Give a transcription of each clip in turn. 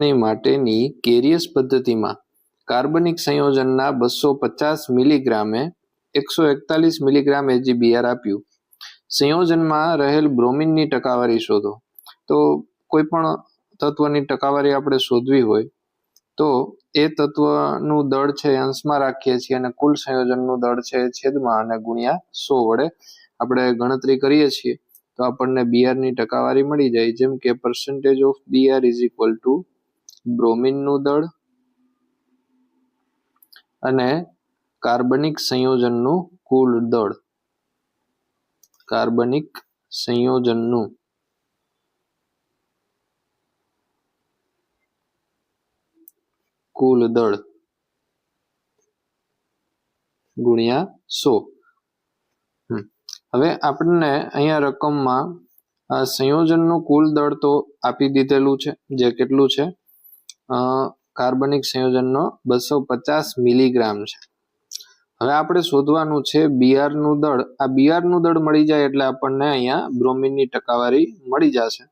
માટેની કેરિયસ પદ્ધતિમાં કાર્બનિક સંયોજનના બસો પચાસ મિલીગ્રામે એકસો એકતાલીસ મિલીગ્રામ એજીબીઆર આપ્યું. સંયોજનમાં રહેલ બ્રોમિનની ટકાવારી શોધો. તો કોઈ પણ તત્વની ટકાવારી આપણે શોધવી હોય, તો એ તત્વનું દળ છે અંશમાં રાખીએ છીએ અને કુલ સંયોજનનું દળ છે છેદમાં અને ગુણ્યા સો વડે આપણે ગણતરી કરીએ છીએ. તો આપણને બીઆરની ટકાવારી મળી જાય, જેમ કે percentage of BR is equal to બ્રોમિનનું દળ અને કાર્બનિક સંયોજનનું કુલ દળ. કાર્બનિક સંયોજનનું કુલ દળ ગુણ્યા સો. હવે આપણને અહીંયા રકમમાં આ સંયોજનનું કુલ દળ તો આપી દીધેલું છે. જે કેટલું છે? કાર્બનિક સંયોજનનો બસો પચાસ મિલીગ્રામ છે. હવે આપણે શોધવાનું છે બિયારનું દળ. આ બિયારનું દળ મળી જાય એટલે આપણને અહીંયા બ્રોમિનની ટકાવારી મળી જશે.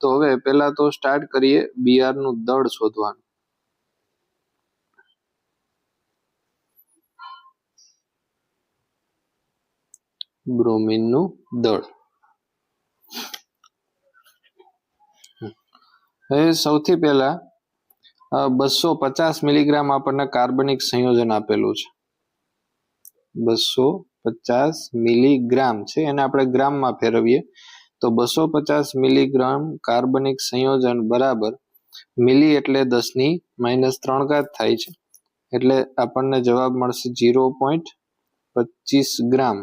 તો હવે પહેલા તો સ્ટાર્ટ કરીએ બિયારનું દળ શોધવાનું. બ્રોમિનનું દળ. હવે સૌથી પહેલા બસો પચાસ મિલીગ્રામ આપણને કાર્બનિક સંયોજન આપેલું છે. બસો પચાસ મિલીગ્રામ છે, એને આપણે ગ્રામમાં ફેરવીએ. તો બસો પચાસ મિલીગ્રામ કાર્બનિક સંયોજન બરાબર મિલી એટલે દસની માઇનસ ત્રણ ઘાત થાય છે. એટલે આપણને જવાબ મળશે જીરો પોઈન્ટ પચીસ ગ્રામ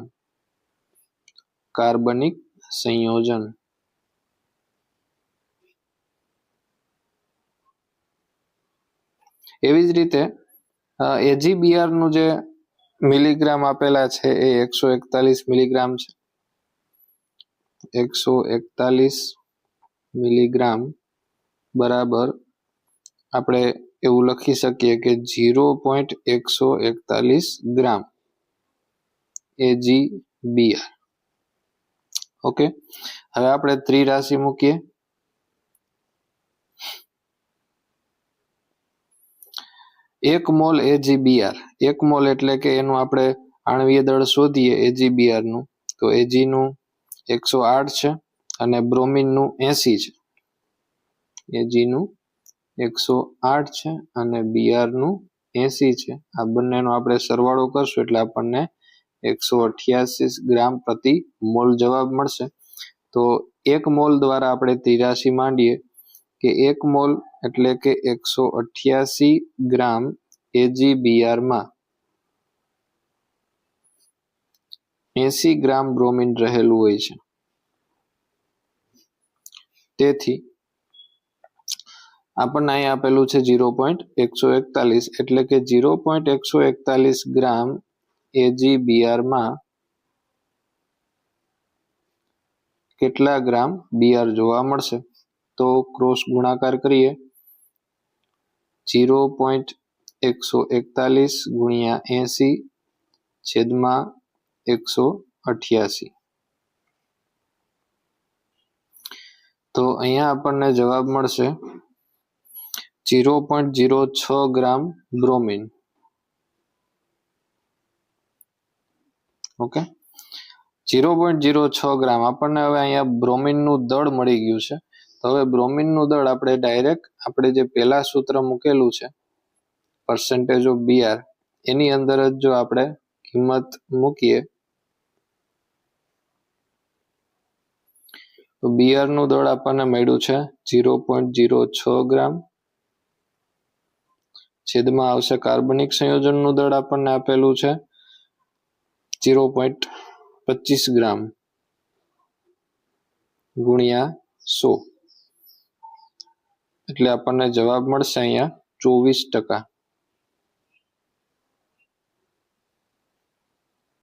કાર્બનિક સંયોજન. એવી જ રીતે એજીબીઆરનું જે મિલીગ્રામ આપેલા છે એ એકસો એકતાલીસ મિલીગ્રામ છે. એકસો એકતાલીસ મિલીગ્રામ બરાબર આપણે એવું લખી શકીએ કે જીરો પોઈન્ટ એકસો એકતાલીસ ગ્રામ એજી બીઆર ઓકે? હવે આપણે ત્રિરાશિ મૂકીએ. એક મોલ એજીબીઆર એક મોલ એટલે કે એનું આપણે આણવીય દળ શોધીએ એજીબીઆરનું. તો એજીનું એકસો આઠ છે અને બ્રોમિનનું એસી છે. એજીનું એકસો આઠ છે અને બીઆરનું એસી છે. આ બંનેનો આપણે સરવાળો કરશું એટલે આપણને એકસો અઠ્યાસી ગ્રામ પ્રતિ મોલ જવાબ મળશે. તો એક મોલ દ્વારા આપણે તિરાશી માંડીએ કે એક મોલ એટલે કે એકસો અઠ્યાસી ગ્રામ એજીબીઆરમાં. એસી ગ્રામ બ્રોમિન રહેલું હોય છે. તેથી, આપણને અહીં આપેલું છે જીરો પોઈન્ટ એકસો એકતાલીસ, એટલે કે જીરો પોઈન્ટ એકસો એકતાલીસ ગ્રામ એજીબીઆરમાં કેટલા ગ્રામ બીઆર જોવા મળશે? તો ક્રોસ ગુણાકાર કરીએ. જીરો પોઈન્ટ એકસો એકતાલીસ ગુણ્યા એંસી છેદમાં એકસો અઠ્યાસી. તો અહીંયા આપણને જવાબ મળશે જીરો પોઈન્ટ જીરો છ gram bromine. Okay? Zero point zero છ ગ્રામ. આપણને હવે અહીંયા બ્રોમિનનું દળ મળી ગયું છે. તો હવે બ્રોમિનનું દળ આપણે ડાયરેક્ટ આપણે જે પહેલા સૂત્ર મૂકેલું છે પર્સન્ટેજ ઓફ બીઆર એની અંદર જ જો આપણે કિંમત મૂકીએ, તો બિયરનું દળ આપણને મળ્યું છે ઝીરો પોઈન્ટ જીરો છ ગ્રામ છેદમાં આવશે કાર્બનિક સંયોજનનું દળ આપણને આપેલું છે ઝીરો પોઈન્ટ પચીસ ગ્રામ ગુણ્યા સો. એટલે આપણને જવાબ મળશે અહીંયા ચોવીસ ટકા.